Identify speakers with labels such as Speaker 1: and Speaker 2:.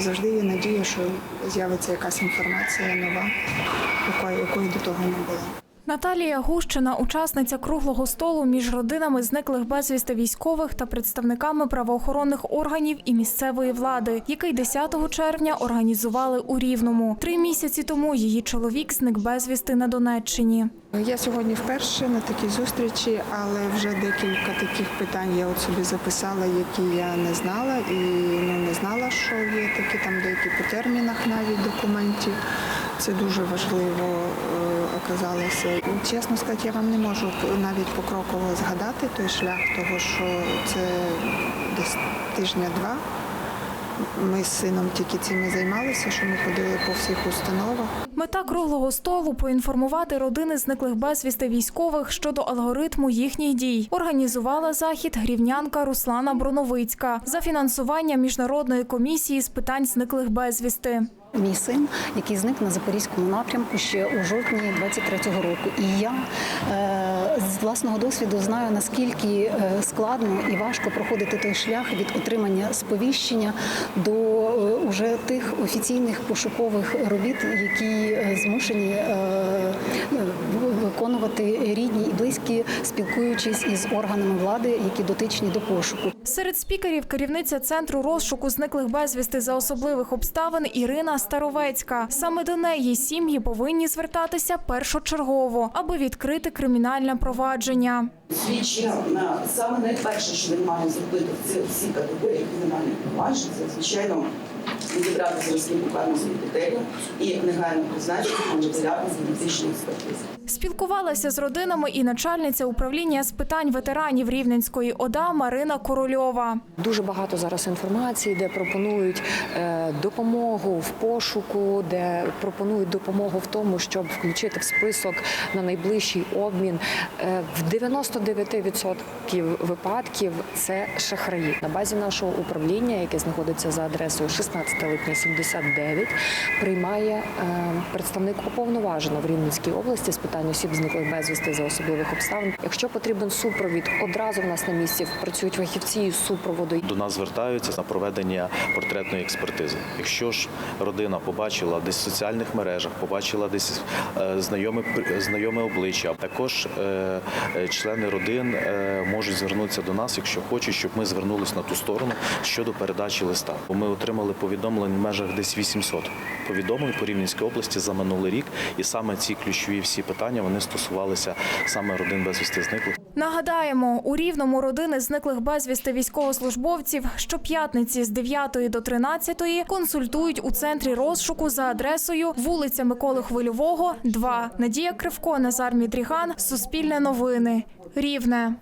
Speaker 1: Завжди є надія, що з'явиться якась інформація нова, якої, до того не було.
Speaker 2: Наталія Гущина, учасниця круглого столу між родинами зниклих безвісти військових та представниками правоохоронних органів і місцевої влади, який 10 червня організували у Рівному. Три місяці тому її чоловік зник безвісти на Донеччині.
Speaker 1: Я сьогодні вперше на такій зустрічі, але вже декілька таких питань я от собі записала, які я не знала, і ну, не знала, що є такі там деякі по термінах навіть документів. Це дуже важливо е, оказалося. Чесно сказати, я вам не можу навіть покроково згадати той шлях, того що це десь тижня-два. Ми з сином тільки цим і займалися, що ми ходили по всіх установах.
Speaker 2: Мета круглого столу поінформувати родини зниклих безвісти військових щодо алгоритму їхніх дій. Організувала захід грівнянка Руслана Броновицька за фінансування міжнародної комісії з питань зниклих безвісти.
Speaker 3: Мій син, який зник на запорізькому напрямку ще у жовтні 23-го року. І я е, з власного досвіду знаю, наскільки е, складно і важко проходити той шлях від отримання сповіщення до е, уже тих офіційних пошукових робіт, які е, змушені е, виконувати рідні і близькі, спілкуючись із органами влади, які дотичні до пошуку.
Speaker 2: Серед спікерів керівниця центру розшуку зниклих безвісти за особливих обставин Ірина Старовецька. Саме до неї сім'ї повинні звертатися першочергово, аби відкрити кримінальне провадження.
Speaker 4: Слідчі на саме найперше, що він має зробити ці всі категорії кримінальних проваджень, це звичайно відібрати зразки буквально дітей і негайно призначити матеріальну медичну експертизу.
Speaker 2: Спілкувалася з родинами і начальниця управління з питань ветеранів Рівненської ОДА Марина Корольова.
Speaker 5: Дуже багато зараз інформації, де пропонують е, допомогу в пошуку, де пропонують допомогу в тому, щоб включити в список на найближчий обмін. Е, в 99% випадків це шахраї. На базі нашого управління, яке знаходиться за адресою 16 липня 79, приймає е, представник уповноваженого в Рівненській області з питань осіб зниклих безвісти за особливих обставин. Якщо потрібен супровід, одразу в нас на місці працюють фахівці із супроводу.
Speaker 6: До нас звертаються на проведення портретної експертизи. Якщо ж родина побачила десь в соціальних мережах, побачила десь е, знайоме знайоме обличчя, також е, члени родин е, можуть звернутися до нас, якщо хочуть, щоб ми звернулись на ту сторону щодо передачі листа. Ми отримали повідомлень в межах десь 800 повідомлень по Рівненській області за минулий рік, і саме ці ключові всі питання вони стосувалися саме родин безвісти зниклих.
Speaker 2: Нагадаємо, у Рівному родини зниклих безвісти військовослужбовців щоп'ятниці з 9 до 13 консультують у центрі розшуку за адресою вулиця Миколи Хвильового, 2. Надія Кривко, Назар Мідріган, Суспільне новини. Рівне.